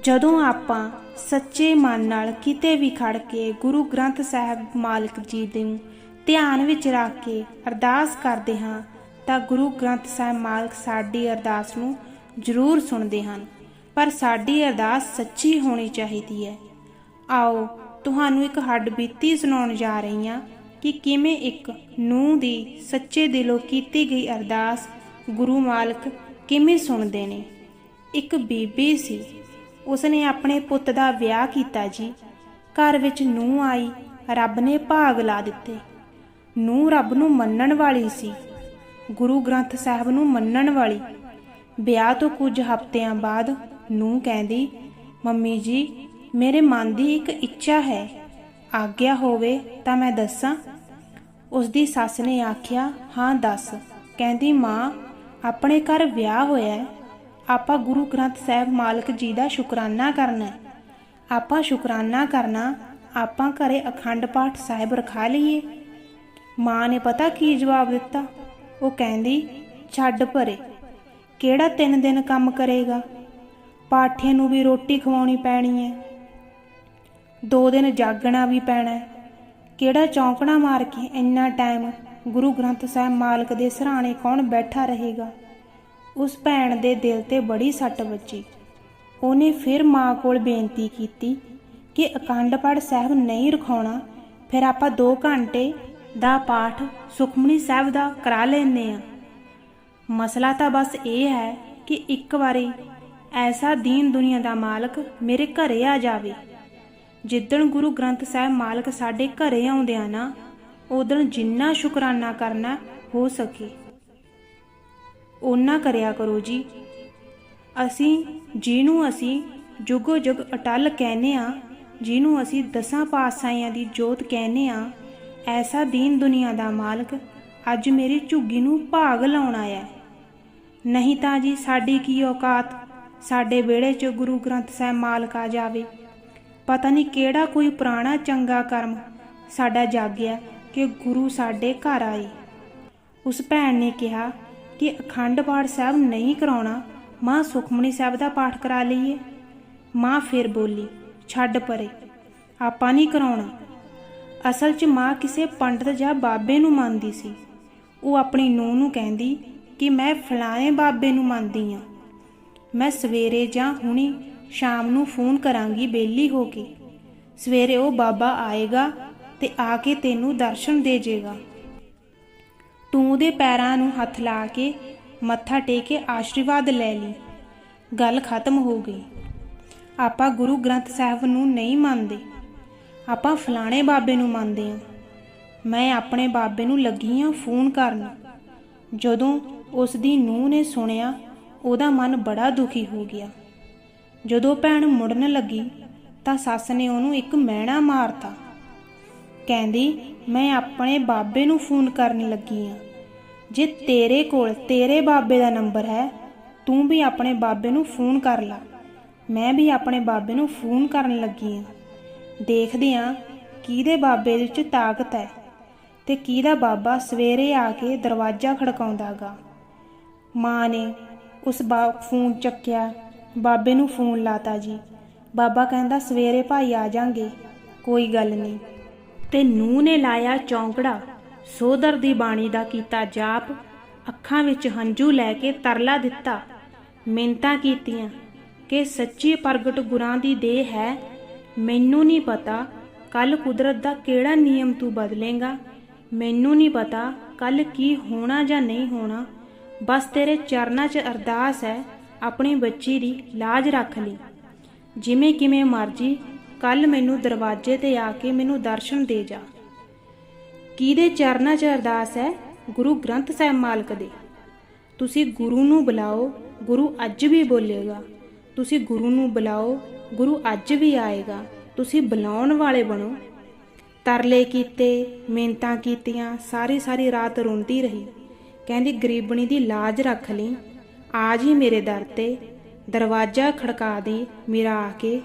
ਜਦੋਂ ਆਪਾਂ ਸੱਚੇ ਮਨ ਨਾਲ ਕਿਤੇ ਵੀ ਖੜ ਕੇ ਗੁਰੂ ਗ੍ਰੰਥ ਸਾਹਿਬ ਮਾਲਕ ਜੀ ਨੂੰ ਧਿਆਨ ਵਿੱਚ ਰੱਖ ਕੇ ਅਰਦਾਸ ਕਰਦੇ ਹਾਂ, ਤਾਂ ਗੁਰੂ ਗ੍ਰੰਥ ਸਾਹਿਬ ਮਾਲਕ ਸਾਡੀ ਅਰਦਾਸ ਨੂੰ ਜ਼ਰੂਰ ਸੁਣਦੇ ਹਨ। ਪਰ ਸਾਡੀ ਅਰਦਾਸ ਸੱਚੀ ਹੋਣੀ ਚਾਹੀਦੀ ਹੈ। ਆਓ, ਤੁਹਾਨੂੰ ਇੱਕ ਹੱਡਬੀਤੀ ਸੁਣਾਉਣ ਜਾ ਰਹੀ ਹਾਂ ਕਿ ਕਿਵੇਂ ਇੱਕ ਨੂੰਹ ਦੀ ਸੱਚੇ ਦਿਲੋਂ ਕੀਤੀ ਗਈ ਅਰਦਾਸ ਗੁਰੂ ਮਾਲਕ ਕਿਵੇਂ ਸੁਣਦੇ ਨੇ। ਇੱਕ ਬੀਬੀ ਸੀ ਉਸਨੇ ਆਪਣੇ ਪੁੱਤ ਦਾ ਵਿਆਹ ਕੀਤਾ ਜੀ। ਘਰ ਵਿੱਚ ਨੂੰਹ ਆਈ, ਰੱਬ ਨੇ ਭਾਗ ਲਾ ਦਿੱਤੇ। ਨੂੰ ਰੱਬ ਨੂੰ ਮੰਨਣ ਵਾਲੀ ਸੀ। ਗੁਰੂ ਗ੍ਰੰਥ ਸਾਹਿਬ ਨੂੰ ਮੰਨਣ ਵਾਲੀ। ਵਿਆਹ ਤੋਂ ਕੁਝ ਹਫ਼ਤਿਆਂ ਬਾਅਦ ਨੂੰ ਕਹਿੰਦੀ, ਮੰਮੀ ਜੀ, ਮੇਰੇ ਮਨ ਦੀ ਇੱਕ ਇੱਛਾ ਹੈ। ਆਗਿਆ ਹੋਵੇ ਤਾਂ ਮੈਂ ਦੱਸਾਂ? ਉਸ ਦੀ ਸੱਸ ਨੇ ਆਖਿਆ, ਹਾਂ, ਦੱਸ। ਕਹਿੰਦੀ, ਮਾਂ, ਆਪਣੇ ਘਰ ਵਿਆਹ ਹੋਇਆ ਹੈ। ਆਪਾਂ ਗੁਰੂ ਗ੍ਰੰਥ ਸਾਹਿਬ ਮਾਲਕ ਜੀ ਦਾ ਸ਼ੁਕਰਾਨਾ ਕਰਨਾ ਆਪਾਂ ਸ਼ੁਕਰਾਨਾ ਕਰਨਾ, ਆਪਾਂ ਘਰੇ ਅਖੰਡ ਪਾਠ ਸਾਹਿਬ ਰਖਾ ਲਈਏ। ਮਾਂ ਨੇ ਪਤਾ ਕੀ ਜਵਾਬ ਦਿੱਤਾ? ਉਹ ਕਹਿੰਦੀ, ਛੱਡ ਭਰੇ ਕਿਹੜਾ ਤਿੰਨ ਦਿਨ ਕੰਮ ਕਰੇਗਾ? ਪਾਠੇ ਨੂੰ ਵੀ ਰੋਟੀ ਖਵਾਉਣੀ ਪੈਣੀ ਹੈ। ਦੋ ਦਿਨ ਜਾਗਣਾ ਵੀ ਪੈਣਾ ਕਿਹੜਾ ਚੌਂਕਣਾ ਮਾਰ ਕੇ ਇੰਨਾ ਟਾਈਮ ਗੁਰੂ ਗ੍ਰੰਥ ਸਾਹਿਬ ਮਾਲਕ ਦੇ ਸਰਾਣੇ ਕੌਣ ਬੈਠਾ ਰਹੇਗਾ? ਉਸ ਭੈਣ ਦੇ ਦਿਲ ਤੇ ਬੜੀ ਸੱਟ ਵੱਜੀ। ਉਹਨੇ ਫਿਰ ਮਾਂ ਕੋਲ ਬੇਨਤੀ ਕੀਤੀ ਕਿ ਅਕੰਡ ਪਾਠ ਸਾਹਿਬ ਨਹੀਂ ਰਖਾਉਣਾ, ਫਿਰ ਆਪਾਂ 2 ਘੰਟੇ ਦਾ ਪਾਠ ਸੁਖਮਨੀ ਸਾਹਿਬ ਦਾ ਕਰਾ ਲੈਨੇ ਆ ਮਸਲਾ ਤਾਂ ਬਸ ਇਹ ਹੈ ਕਿ ਇੱਕ ਵਾਰੀ ਐਸਾ ਦੀਨ ਦੁਨੀਆ ਦਾ ਮਾਲਕ ਮੇਰੇ ਘਰੇ ਆ ਜਾਵੇ। ਜਿੱਦਣ ਗੁਰੂ ਗ੍ਰੰਥ ਸਾਹਿਬ ਮਾਲਕ ਸਾਡੇ ਘਰੇ ਆਉਂਦੇ ਆ ਨਾ, ਉਦੋਂ ਜਿੰਨਾ ਸ਼ੁਕਰਾਨਾ ਕਰਨਾ ਹੋ ਸਕੇ। ਓਨਾ ਕਰਿਆ ਕਰੋ ਜੀ। ਅਸੀਂ ਜਿਹਨੂੰ ਅਸੀਂ ਜੁਗੋ ਜੁਗ ਅਟਲ ਕਹਿੰਨੇ ਆ ਜਿਹਨੂੰ ਅਸੀਂ ਦਸਾਂ ਪਾਤਸ਼ਾਹਾਂ ਦੀ ਜੋਤ ਕਹਿੰਨੇ ਆ ਐਸਾ ਦੀਨ ਦੁਨੀਆ ਦਾ ਮਾਲਕ ਅੱਜ ਮੇਰੀ ਝੁੱਗੀ ਨੂੰ ਭਾਗ ਲਾਉਣ ਆਇਆ ਹੈ। ਨਹੀਂ ਤਾਂ ਜੀ ਸਾਡੀ ਕੀ ਔਕਾਤ? ਸਾਡੇ ਵਿਹੜੇ 'ਚ ਗੁਰੂ ਗ੍ਰੰਥ ਸਾਹਿਬ ਮਾਲਕ ਆ ਜਾਵੇ। ਪਤਾ ਨਹੀਂ ਕਿਹੜਾ ਕੋਈ ਪੁਰਾਣਾ ਚੰਗਾ ਕਰਮ ਸਾਡਾ ਜਾਗਿਆ ਕਿ ਗੁਰੂ ਸਾਡੇ ਘਰ ਆਏ। ਉਸ ਭੈਣ ਨੇ ਕਿਹਾ ਕਿ ਅਖੰਡ ਪਾਠ ਸਾਹਿਬ ਨਹੀਂ ਕਰਾਉਣਾ, ਮਾਂ ਸੁਖਮਨੀ ਸਾਹਿਬ ਦਾ ਪਾਠ ਕਰਾ ਲਈਏ। ਮਾਂ ਫਿਰ ਬੋਲੀ, ਛੱਡ ਪਰੇ, ਆਪਾਂ ਨਹੀਂ ਕਰਾਉਣਾ। ਅਸਲ 'ਚ ਮਾਂ ਕਿਸੇ ਪੰਡਤ ਜਾਂ ਬਾਬੇ ਨੂੰ ਮੰਨਦੀ ਸੀ। ਉਹ ਆਪਣੀ ਨੂੰਹ ਨੂੰ ਕਹਿੰਦੀ ਕਿ ਮੈਂ ਫਲਾਣੇ ਬਾਬੇ ਨੂੰ ਮੰਨਦੀ ਆ। ਮੈਂ ਸਵੇਰੇ ਜਾਂ ਹੁਣੀ ਸ਼ਾਮ ਨੂੰ ਫੋਨ ਕਰਾਂਗੀ ਬੇਲੀ ਹੋ ਕੇ। ਸਵੇਰੇ ਉਹ ਬਾਬਾ ਆਏਗਾ ਤੇ ਆ ਕੇ ਤੈਨੂੰ ਦਰਸ਼ਨ ਦੇ ਜੇਗਾ। ਤੂੰ ਉਹਦੇ ਪੈਰਾਂ ਨੂੰ ਹੱਥ ਲਾ ਕੇ ਮੱਥਾ ਟੇਕ ਕੇ ਆਸ਼ੀਰਵਾਦ ਲੈ ਲਈ। ਗੱਲ ਖਤਮ ਹੋ ਗਈ। ਆਪਾਂ ਗੁਰੂ ਗ੍ਰੰਥ ਸਾਹਿਬ ਨੂੰ ਨਹੀਂ ਮੰਨਦੇ। ਆਪਾਂ ਫਲਾਣੇ ਬਾਬੇ ਨੂੰ ਮੰਨਦੇ ਹਾਂ। ਮੈਂ ਆਪਣੇ ਬਾਬੇ ਨੂੰ ਲੱਗੀ ਹਾਂ ਫੋਨ ਕਰਨ। ਜਦੋਂ ਉਸ ਦੀ ਨੂੰਹ ਨੇ ਸੁਣਿਆ, ਉਹਦਾ ਮਨ ਬੜਾ ਦੁਖੀ ਹੋ ਗਿਆ। ਜਦੋਂ ਭੈਣ ਮੁੜਨ ਲੱਗੀ, ਤਾਂ ਸੱਸ ਨੇ ਉਹਨੂੰ ਇੱਕ ਮਹਿਣਾ ਮਾਰਤਾ। ਕਹਿੰਦੀ, ਮੈਂ ਆਪਣੇ ਬਾਬੇ ਨੂੰ ਫੋਨ ਕਰਨ ਲੱਗੀ ਆ। ਜੇ ਤੇਰੇ ਕੋਲ, ਤੇਰੇ ਬਾਬੇ ਦਾ ਨੰਬਰ ਹੈ, ਤੂੰ ਵੀ ਆਪਣੇ ਬਾਬੇ ਨੂੰ ਫੋਨ ਕਰ ਲੈ। ਮੈਂ ਵੀ ਆਪਣੇ ਬਾਬੇ ਨੂੰ ਫੋਨ ਕਰਨ ਲੱਗੀ ਆ। ਦੇਖਦੇ ਆ ਕਿਹਦੇ ਬਾਬੇ ਵਿੱਚ ਤਾਕਤ ਹੈ ਤੇ ਕਿਹਦਾ ਬਾਬਾ ਸਵੇਰੇ ਆ ਕੇ ਦਰਵਾਜ਼ਾ ਖੜਕਾਉਂਦਾਗਾ। ਮਾਂ ਨੇ ਉਸ ਬਾ, ਫੋਨ ਚੱਕਿਆ, ਬਾਬੇ ਨੂੰ ਫੋਨ ਲਾਤਾ ਜੀ। ਬਾਬਾ ਕਹਿੰਦਾ, ਸਵੇਰੇ ਭਾਈ ਆ ਜਾਾਂਗੇ, ਕੋਈ ਗੱਲ ਨਹੀਂ। ਤੇ ਨੂੰ ਨੇ ਲਾਇਆ ਚੌਂਕੜਾ। ਸੋਦਰ ਦੀ ਬਾਣੀ ਦਾ ਕੀਤਾ ਜਾਪ, ਅੱਖਾਂ ਵਿੱਚ ਹੰਝੂ ਲੈ ਕੇ ਤਰਲਾ ਦਿੱਤਾ। ਮਿੰਤਾ ਕੀਤੀਆਂ ਕਿ ਸੱਚੀ ਪ੍ਰਗਟ ਗੁਰਾਂ ਦੀ ਦੇਹ ਹੈ। ਮੈਨੂੰ ਨਹੀਂ ਪਤਾ ਕੱਲ ਕੁਦਰਤ ਦਾ ਕਿਹੜਾ ਨਿਯਮ ਤੂੰ ਬਦਲੇਗਾ। ਮੈਨੂੰ ਨਹੀਂ ਪਤਾ ਕੱਲ ਕੀ ਹੋਣਾ ਜਾਂ ਨਹੀਂ ਹੋਣਾ। ਬਸ ਤੇਰੇ ਚਰਨਾਂ 'ਚ ਅਰਦਾਸ ਹੈ, ਆਪਣੀ ਬੱਚੀ ਦੀ ਲਾਜ ਰੱਖ ਲਈ। ਜਿਵੇਂ ਕਿਵੇਂ ਮਰਜ਼ੀ ਕੱਲ ਮੈਨੂੰ ਦਰਵਾਜ਼ੇ ਤੇ ਆ ਕੇ ਮੈਨੂੰ ਦਰਸ਼ਨ ਦੇ ਜਾ। ਕਿਹਦੇ ਚਰਨਾਂ 'ਚ ਅਰਦਾਸ ਹੈ? ਗੁਰੂ ਗ੍ਰੰਥ ਸਾਹਿਬ ਮਾਲਕ ਦੇ। ਤੁਸੀਂ ਗੁਰੂ ਨੂੰ ਬੁਲਾਓ, ਗੁਰੂ ਅੱਜ ਵੀ ਬੋਲੇਗਾ। ਤੁਸੀਂ ਗੁਰੂ ਨੂੰ ਬੁਲਾਓ, ਗੁਰੂ ਅੱਜ ਵੀ ਆਏਗਾ। ਤੁਸੀਂ ਬੁਲਾਉਣ ਵਾਲੇ ਬਣੋ। ਤਰਲੇ ਕੀਤੇ, ਮਿਹਨਤਾਂ ਕੀਤੀਆਂ, ਸਾਰੀ ਸਾਰੀ ਰਾਤ ਰੋਂਦੀ ਰਹੀ। ਕਹਿੰਦੀ, ਗਰੀਬਣੀ ਦੀ ਲਾਜ ਰੱਖ ਲਈ। ਆਜ ਹੀ ਮੇਰੇ ਦਰ ਤੇ ਦਰਵਾਜ਼ਾ ਖੜਕਾ ਦੇ, ਮੇਰਾ ਆ ਕੇ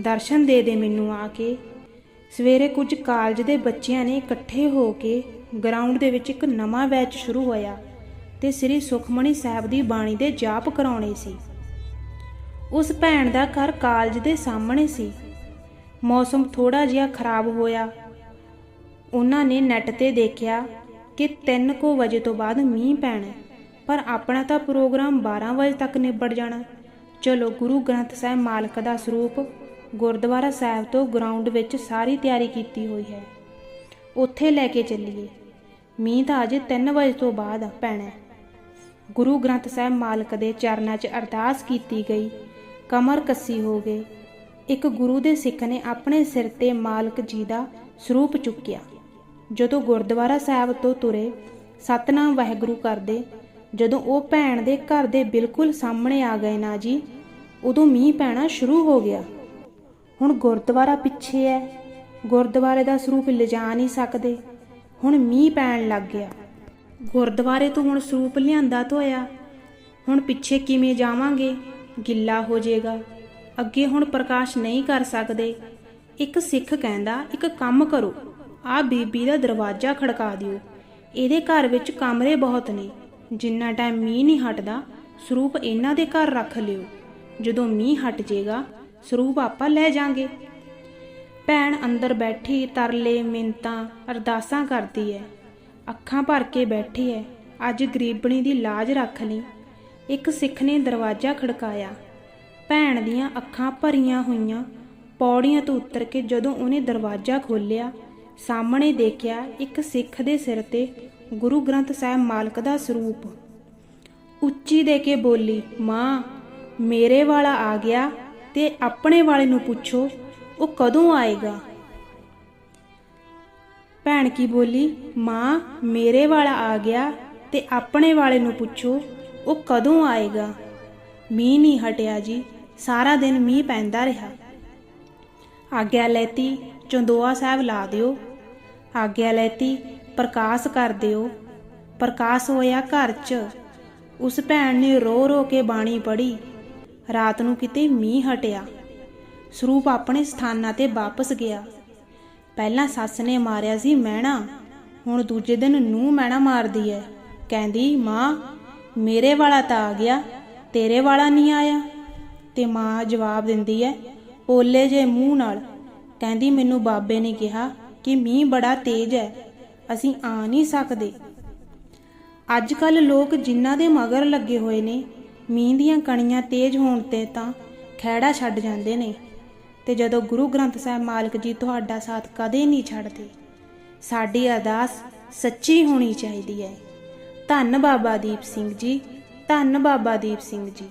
ਦਰਸ਼ਨ ਦੇ ਦੇ ਮੈਨੂੰ ਆ ਕੇ। ਸਵੇਰੇ ਕੁਝ ਕਾਲਜ ਦੇ ਬੱਚਿਆਂ ਨੇ ਇਕੱਠੇ ਹੋ ਕੇ ਗਰਾਊਂਡ ਦੇ ਵਿੱਚ ਇੱਕ ਨਵਾਂ ਬੈਚ ਸ਼ੁਰੂ ਹੋਇਆ ਤੇ ਸ੍ਰੀ ਸੁਖਮਣੀ ਸਾਹਿਬ ਦੀ ਬਾਣੀ ਦੇ ਜਾਪ ਕਰਾਉਣੇ ਸੀ। ਉਸ ਭੈਣ ਦਾ ਘਰ ਕਾਲਜ ਦੇ ਸਾਹਮਣੇ ਸੀ। ਮੌਸਮ ਥੋੜਾ ਜਿਹਾ ਖਰਾਬ ਹੋਇਆ। ਉਹਨਾਂ ਨੇ ਨੈਟ ਤੇ ਦੇਖਿਆ ਕਿ 3 ਕੋ ਵਜੇ ਤੋਂ ਬਾਅਦ ਮੀਂਹ ਪੈਣਾ, ਪਰ ਆਪਣਾ ਤਾਂ ਪ੍ਰੋਗਰਾਮ 12 ਵਜੇ ਤੱਕ ਨਿਬੜ ਜਾਣਾ। ਚਲੋ ਗੁਰੂ ਗ੍ਰੰਥ ਸਾਹਿਬ ਮਾਲਕ ਦਾ ਸਰੂਪ ਗੁਰਦੁਆਰਾ ਸਾਹਿਬ ਤੋਂ ਗਰਾਊਂਡ ਵਿੱਚ ਸਾਰੀ ਤਿਆਰੀ ਕੀਤੀ ਹੋਈ ਹੈ। ਉੱਥੇ ਲੈ ਕੇ ਚੱਲੀਏ। ਮੀਂਹ ਤਾਂ ਅਜੇ 3 ਵਜੇ ਤੋਂ ਬਾਅਦ ਪੈਣਾ ਗੁਰੂ ਗ੍ਰੰਥ ਸਾਹਿਬ ਮਾਲਕ ਦੇ ਚਰਨਾਂ 'ਚ ਅਰਦਾਸ ਕੀਤੀ ਗਈ। ਕਮਰ ਕੱਸੀ ਹੋ ਗਏ। ਇੱਕ ਗੁਰੂ ਦੇ ਸਿੱਖ ਨੇ ਆਪਣੇ ਸਿਰ ਤੇ ਮਾਲਕ ਜੀ ਦਾ ਸਰੂਪ ਚੁੱਕਿਆ। ਜਦੋਂ ਗੁਰਦੁਆਰਾ ਸਾਹਿਬ ਤੋਂ ਤੁਰੇ, ਸਤਨਾਮ ਵਾਹਿਗੁਰੂ ਕਰਦੇ, ਜਦੋਂ ਉਹ ਭੈਣ ਦੇ ਘਰ ਦੇ ਬਿਲਕੁਲ ਸਾਹਮਣੇ ਆ ਗਏ ਨਾ ਜੀ, ਉਦੋਂ ਮੀਂਹ ਪੈਣਾ ਸ਼ੁਰੂ ਹੋ ਗਿਆ। ਹੁਣ ਗੁਰਦੁਆਰਾ ਪਿੱਛੇ ਹੈ ਗੁਰਦੁਆਰੇ ਦਾ ਸਰੂਪ ਲਿਜਾ ਨਹੀਂ ਸਕਦੇ। ਹੁਣ ਮੀਂਹ ਪੈਣ ਲੱਗ ਗਿਆ। ਗੁਰਦੁਆਰੇ ਤੋਂ ਹੁਣ ਸਰੂਪ ਲਿਆਂਦਾ ਧੋਇਆ। ਹੁਣ ਪਿੱਛੇ ਕਿਵੇਂ ਜਾਵਾਂਗੇ? ਗਿੱਲਾ ਹੋ ਜਾਏਗਾ ਅੱਗੇ ਹੁਣ ਪ੍ਰਕਾਸ਼ ਨਹੀਂ ਕਰ ਸਕਦੇ। ਇੱਕ ਸਿੱਖ ਕਹਿੰਦਾ, ਇੱਕ ਕੰਮ ਕਰੋ। ਆ ਬੀਬੀ ਦਾ ਦਰਵਾਜ਼ਾ ਖੜਕਾ ਦਿਓ। ਇਹਦੇ ਘਰ ਵਿੱਚ ਕਮਰੇ ਬਹੁਤ ਨੇ। ਜਿੰਨਾ ਟਾਈਮ ਮੀਂਹ ਨਹੀਂ ਹਟਦਾ, ਸਰੂਪ ਇਹਨਾਂ ਦੇ ਘਰ ਰੱਖ ਲਿਓ। ਜਦੋਂ ਮੀਂਹ ਹਟ ਜਾਏਗਾ ਸਰੂਪ ਆਪਾਂ ਲੈ ਜਾਾਂਗੇ। ਭੈਣ ਅੰਦਰ ਬੈਠੀ ਤਰਲੇ ਮਿੰਤਾਂ ਅਰਦਾਸਾਂ ਕਰਦੀ ਹੈ ਅੱਖਾਂ ਭਰ ਕੇ ਬੈਠੀ ਹੈ ਅੱਜ ਗਰੀਬਣੀ ਦੀ ਲਾਜ ਰੱਖ ਲਈ। ਇੱਕ ਸਿੱਖ ਨੇ ਦਰਵਾਜ਼ਾ ਖੜਕਾਇਆ। ਭੈਣ ਦੀਆਂ ਅੱਖਾਂ ਭਰੀਆਂ ਹੋਈਆਂ। ਪੌੜੀਆਂ ਤੋਂ ਉਤਰ ਕੇ ਜਦੋਂ ਉਹਨੇ ਦਰਵਾਜ਼ਾ ਖੋਲ੍ਹਿਆ, ਸਾਹਮਣੇ ਦੇਖਿਆ ਇੱਕ ਸਿੱਖ ਦੇ ਸਿਰ ਤੇ ਗੁਰੂ ਗ੍ਰੰਥ ਸਾਹਿਬ ਮਾਲਕ ਦਾ ਸਰੂਪ। ਉੱਚੀ ਦੇ ਕੇ ਬੋਲੀ, ਮਾਂ, ਮੇਰੇ ਵਾਲਾ ਆ ਗਿਆ। ਤੇ ਆਪਣੇ ਵਾਲੇ ਨੂੰ ਪੁੱਛੋ, ਉਹ ਕਦੋਂ ਆਏਗਾ? ਭੈਣ ਕੀ ਬੋਲੀ, ਮਾਂ, ਮੇਰੇ ਵਾਲਾ ਆ ਗਿਆ ਤੇ ਆਪਣੇ ਵਾਲੇ ਨੂੰ ਪੁੱਛੋ, ਉਹ ਕਦੋਂ ਆਏਗਾ? ਮੀਂਹ ਨਹੀਂ ਹਟਿਆ ਜੀ, ਸਾਰਾ ਦਿਨ ਮੀਂਹ ਪੈਂਦਾ ਰਿਹਾ। ਆਗਿਆ ਲੈਤੀ, ਚੰਦੋਆ ਸਾਹਿਬ ਲਾ ਦਿਓ। ਆਗਿਆ ਲੈਤੀ, ਪ੍ਰਕਾਸ਼ ਕਰ ਦਿਓ। ਪ੍ਰਕਾਸ਼ ਹੋਇਆ ਘਰ 'ਚ। ਉਸ ਭੈਣ ਨੇ ਰੋ ਰੋ ਕੇ ਬਾਣੀ ਪੜ੍ਹੀ। ਰਾਤ ਨੂੰ ਕਿਤੇ ਮੀਂਹ ਹਟਿਆ। ਸਰੂਪ ਆਪਣੇ ਸਥਾਨਾਂ ਤੇ ਵਾਪਸ ਗਿਆ। ਪਹਿਲਾਂ ਸੱਸ ਨੇ ਮਾਰਿਆ ਸੀ, ਮਹਿਣਾ, ਹੁਣ ਦੂਜੇ ਦਿਨ ਨੂੰ ਮਹਿਣਾ ਮਾਰਦੀ ਐ। ਕਹਿੰਦੀ, ਮਾਂ, ਮੇਰੇ ਵਾਲਾ ਤਾਂ ਆ ਗਿਆ, ਤੇਰੇ ਵਾਲਾ ਨਹੀਂ ਆਇਆ? ਤੇ ਮਾਂ ਜਵਾਬ ਦਿੰਦੀ ਐ ਓਲੇ ਜੇ ਮੂੰਹ ਨਾਲ। ਕਹਿੰਦੀ, ਮੈਨੂੰ ਬਾਬੇ ਨੇ ਕਿਹਾ ਕਿ ਮੀਂਹ ਬੜਾ ਤੇਜ਼ ਹੈ ਅਸੀਂ ਆ ਨਹੀਂ ਸਕਦੇ। ਅੱਜ ਕੱਲ ਲੋਕ ਜਿਨ੍ਹਾਂ ਦੇ ਮਗਰ ਲੱਗੇ ਹੋਏ ਨੇ ਮੀਂਹ ਦੀਆਂ ਕਣੀਆਂ ਤੇਜ਼ ਹੋਣ ਤੇ ਤਾਂ ਖਹਿੜਾ ਛੱਡ ਜਾਂਦੇ ਨੇ। ਤੇ ਜਦੋਂ ਗੁਰੂ ਗ੍ਰੰਥ ਸਾਹਿਬ ਮਾਲਕ ਜੀ ਤੁਹਾਡਾ ਸਾਥ ਕਦੇ ਨਹੀਂ ਛੱਡਦੇ, ਸਾਡੀ ਅਰਦਾਸ ਸੱਚੀ ਹੋਣੀ ਚਾਹੀਦੀ ਹੈ। ਧੰਨ ਬਾਬਾ ਦੀਪ ਸਿੰਘ ਜੀ, ਧੰਨ ਬਾਬਾ ਦੀਪ ਸਿੰਘ ਜੀ।